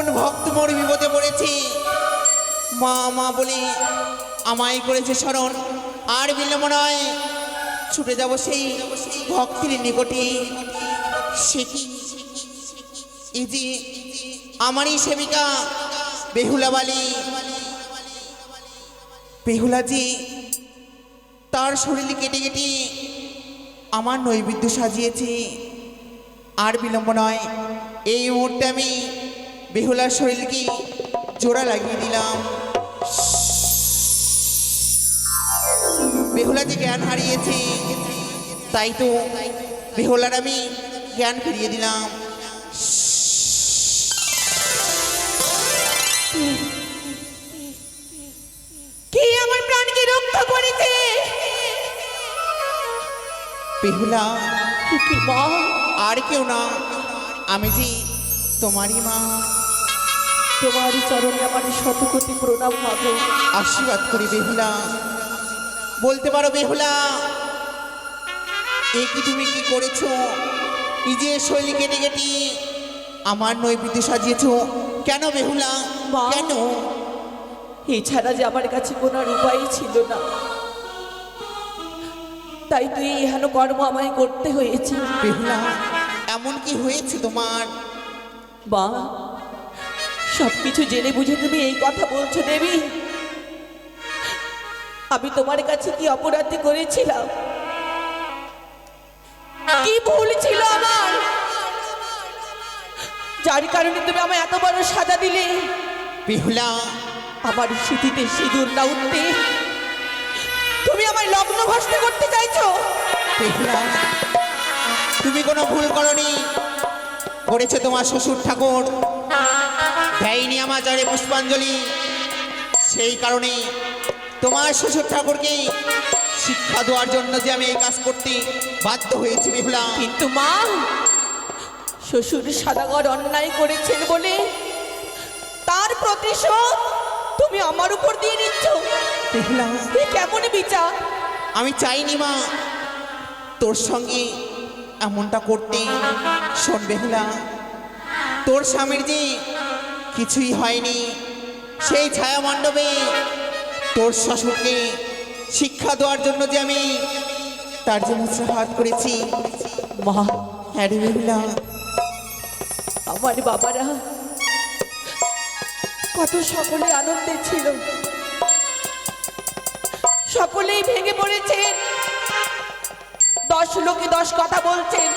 কোন ভক্ত মোর বিপদে পড়েছে। মা মা বলে, আমায় করেছে স্মরণ। আর বিলম্ব নয়, ছুটে যাব সেই ভক্তির নিকটে। সে আমারই সেবিকা বেহুলাবালি বেহুলাজি তার শরীরে কেটে কেটে আমার নৈবেদ্য সাজিয়েছে। আর বিলম্ব নয়, এই মুহূর্তে আমি বেহুলার শরীরকে জোড়া লাগিয়ে দিলাম। বেহুলা যে জ্ঞান হারিয়েছে তাই তো বেহুলার আমি জ্ঞান ফিরিয়ে দিলাম। কে আমার প্রাণকে রক্ষা করেছে? বেহুলা মা? আর কেউ না আমি যে তোমারই মা। তোমারই চরণে আমার শতকোটি প্রণাম মাগো। আশীর্বাদ করি বেহুলা। বলতে পারো বেহুলা এ কি তুমি কি করেছ? নিজের শৈলী কেটে কেটে আমার নৈবেদ্য সাজিয়েছ। কেন বেহুলা। কেন? এছাড়া যে আমার কাছে কোনো উপায় ছিল না। তাই তুই এই হেন কর্ম আমায় করতে হয়েছে। বেহুলা এমন কি হয়েছে তোমার? মা সব কিছু জেনে বুঝে তুমি এই কথা বলছো দেবী। আমি তোমার কাছে কি অপরাধী করেছিলাম? কি ভুল ছিল আমার? যার কারণে তুমি আমায় এত বড় সাজা দিলে। বেহুলা। আমার স্মৃতিতে সিঁদুর না উঠতে। তুমি আমায় লগ্ন ভস্ত করতে চাইছো? বেহুলা তুমি কোনো ভুল করনি। করেছে তোমার শ্বশুর ঠাকুর। দেয়নি আমার জলে পুষ্পাঞ্জলি। সেই কারণে তোমার শ্বশুর ঠাকুরকে শিক্ষা দেওয়ার জন্য যে আমি এই কাজ করতে বাধ্য হয়েছি বেহুলা কিন্তু মা শ্বশুর সাদাগর অন্যায় করেছেন বলে তার প্রতিশোধ তুমি আমার উপর দিয়ে নিচ্ছ। বেহুলা কেমন বিচার? আমি চাইনি মা তোর সঙ্গে এমনটা করতে। শোন বেহুলা তোর স্বামীর যে কিছুই হয়নি। সেই ছায়া মণ্ডপে তোর শ্বশুরকে শিক্ষা দেওয়ার জন্য যে আমি তার যে মুদ্রা করেছি। মা হ্যাঁ আমার বাবারা, কত সকলে আনন্দে ছিল। সকলেই ভেঙে পড়েছেন দশ লোকে দশ কথা বলছেন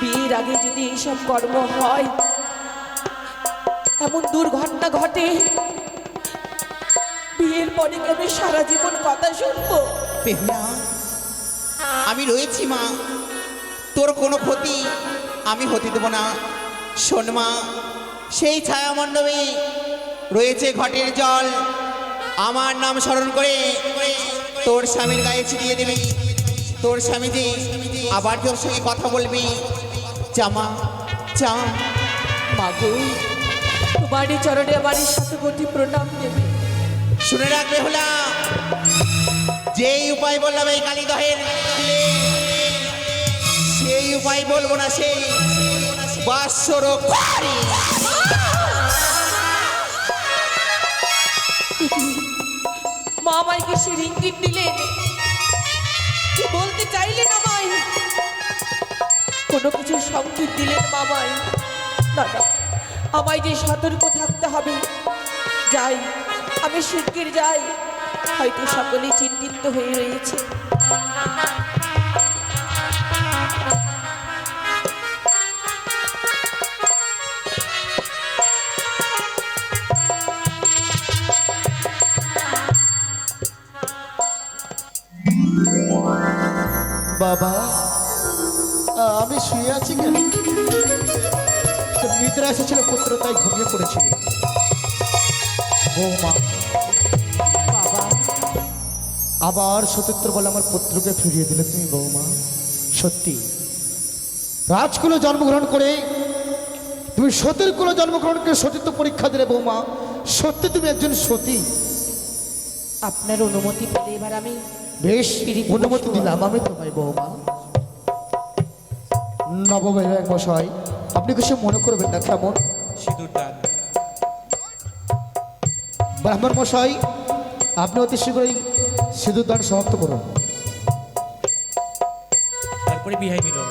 বিয়ের আগে যদি এইসব কর্ম হয় এমন দুর্ঘটনা ঘটে। বিয়ের পরে কি আমি সারা জীবন কথা শুনব? বেহুলা, আমি রয়েছি, মা। তোর কোনো ক্ষতি আমি হতে দেবো না। শোন, মা, সেই ছায়া মণ্ডপে রয়েছে ঘটের জল। আমার নাম স্মরণ করে তোর স্বামীর গায়ে ছিটিয়ে দিবি। তোর স্বামী যে আবার তোর সঙ্গে কথা বলবি। চাম মাগো তোমারই চরণে আমার শত কোটি প্রণাম দেবে শুনে রাখবে হলা যেই উপায় বললাম এই কালীদহের সেই উপায় বলব না সেই মা আমায় কি সে দিলেন। কি বলতে চাইলেন আমায়? কোনো কিছু সংকেত দিলেন মামাই না। আমায় যে সতর্ক থাকতে হবে। যাই, আমি শিগগির যাই। হয়তো সকলেই চিন্তিত হয়ে রয়েছে। বাবা আমি শুয়ে আছি কেন? নিদ্রা এসেছিল পুত্র তাই ঘুমিয়ে পড়েছিল। বৌমা আবার সতীত্র বলে আমার পুত্রকে ফিরিয়ে দিলে তুমি বৌমা। সত্যি রাজকুলে জন্মগ্রহণ করে তুমি সতীর কুলে জন্মগ্রহণ করে সতীত্ব পরীক্ষা দিলে বৌমা। সত্যি তুমি একজন সতী। আপনার অনুমতি পেলে এবার আমি বেশ অনুমতি দিলাম আমি তোমায় বৌমা। নববৈবাহিক মশাই আপনি কিছু মনে করবেন না কেমন? সিঁদুর দান। ব্রাহ্মণ মশাই আপনি অতি শীঘ্রই সিঁদুর দান সমাপ্ত করুন। তারপরে বিহাই মিলন।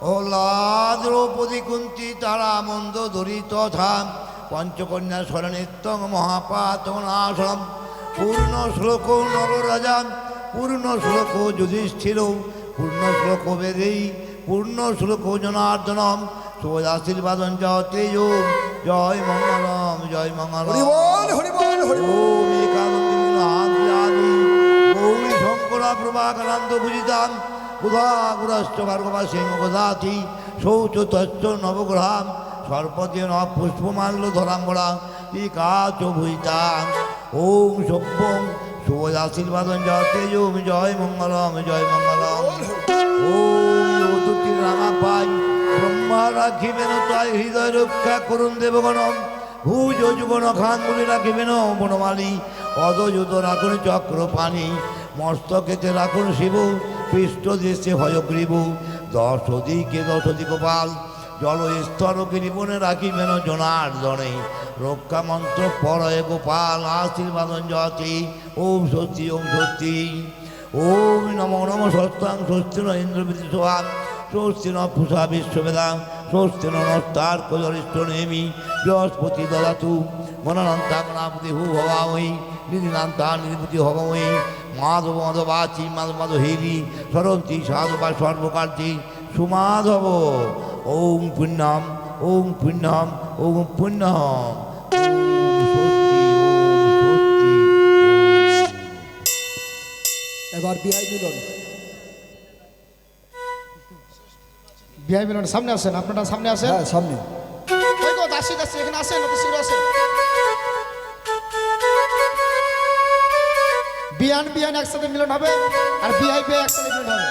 প্রহ্লাদ দ্রৌপদী কুন্তি তারা মন্দ ধরি তথা পঞ্চকন্যা স্মরণিত্যং মহাপাত নাশম পূর্ণ শ্লোক নররাজা পূর্ণ শ্লোক যুধিষ্ঠির পূর্ণ শ্লোক বেদেই পূর্ণ শ্লোক জনার্দনম। শুভদাশীর্বাদন জয় জয় মঙ্গলম জয় গৌরী শঙ্করা প্রভাকানন্দ পূজিতাম বুধাগুরশ্চ ভার্গবা সিংহ গদাতি শৌচ তচ্চ নবগ্রহাম সর্পদে ন পুষ্পমাল্য, ধরাম্বরা কাচ ভূতাম ওম সভ্যম শুভদাশীর্বাদন জয় তেজম জয় মঙ্গলম জয় মঙ্গলম। ওম অতুতি রামা পাই ব্রহ্মা রাখিবেন তাই হৃদয় রক্ষা করুন দেবগণম। ভুজ যুবন খান বলে রাখিবেন বনমালী। পদযুত রাখুন চক্র পানি মস্তকেতে রাখুন শিব। পৃষ্ঠ দেশে হয়গ্রীব দশ দিকে দশ গোপাল। জল স্তর গিরিবনে রাখিবেন জনার্দনে রক্ষা মন্ত্র পরয় গোপাল আশীর্বাদন জতি ওম সত্যি ওম সত্যি। ওম নম নম স্বস্তাং স্বস্তি ন ইন্দ্রবিধি সোহান স্বস্তি ন পুষা বিশ্ববেদা। স্বস্তি নস্তার কজরিষ্ঠ নেমি। বৃহস্পতি দদাতু। মননন্তা গণাপতি হু ভবাময়ী নিধিনান্তা নিধিপতি হবময়ী মাধব মাধবাচি মাধব মাধহেরি সরন্তি সাধবা সর্বকার্তি সুমাধব। ওম পুণ্যম ওম পুণ্যম ওম পুণ্যম। এবার বিহাই মিলন। বিহাই মিলন সামনে আসেন আপনারা সামনে আসেন? হ্যাঁ সামনে। দাসি দাসি এখানে আসেন আসেন। বিয়ান বিয়ান একসাথে মিলন হবে আর বিআই বিআই একসাথে মিলন হবে।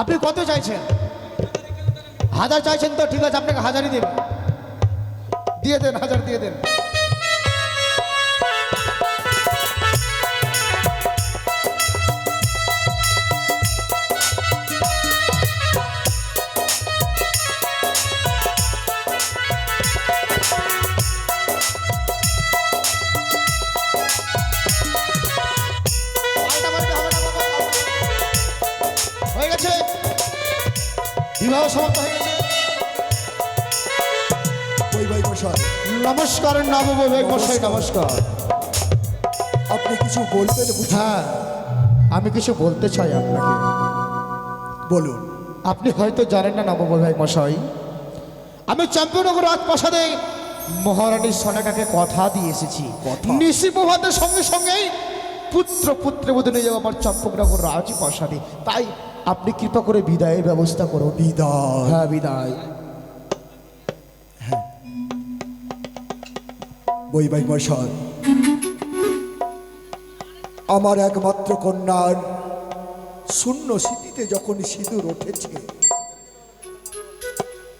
আপনি কত চাইছেন? হাজার চাইছেন তো, ঠিক আছে, আপনাকে হাজারই দেব। দিয়ে দেন, হাজার দিয়ে দেন। বিবাহ সমাপ্ত হয়ে গেছে। ভাই মশাই নমস্কার নববৈবাহিক মশাই নমস্কার। আপনি কিছু বলবেন বুঝি? হ্যাঁ আমি কিছু বলতে চাই আপনাকে। বলুন। আপনি হয়তো জানেন না নববৈবাহিক মশাই আমি চ্যাম্পিয়নগর রাজপ্রাসাদে মহারানী সনাকাকে কথা দিয়ে এসেছি। কথা? নিশি প্রভাতের সঙ্গে সঙ্গেই পুত্র পুত্রের বোধ নিয়ে যাব আমার চম্পকনগর রাজপ্রাসাদে। তাই আপনি কৃপা করে বিদায়ের ব্যবস্থা করুন বিদায়। হ্যাঁ বিদায়। বৈবাহিক মশাই আমার একমাত্র কন্যার শূন্য স্মৃতিতে যখন সিঁদুর উঠেছে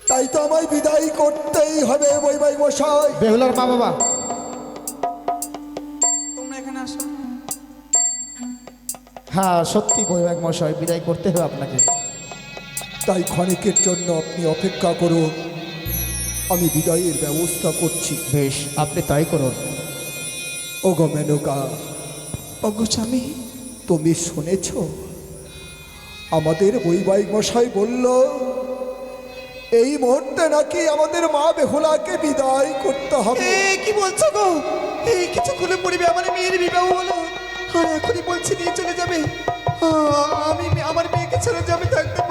তাই তো আমায় বিদায় করতেই হবে বৈবাহিক মশাই। বেহুলার মা বাবা। হ্যাঁ সত্যি বৈবাহিক মশাই বিদায় করতে হবে আপনাকে। তাই ক্ষণিকের জন্য আপনি অপেক্ষা করুন। আমি বিদায়ের ব্যবস্থা করছি। বেশ আপনি তাই করুন। ও ওগো মেনকা। ওগো স্বামী তুমি শুনেছ? আমাদের বৈবাহিক মশাই বলল এই মুহূর্তে নাকি আমাদের মা বেহুলাকে বিদায় করতে হবে। কি বলছো গো? এই কিছু কিছুক্ষণে পড়বে আমার মেয়ের বিবাহ হলো। আর এখনই বলছি নিয়ে চলে যাবে। আমি আমার মেয়েকে ছেড়ে যাবে থাকতে পারব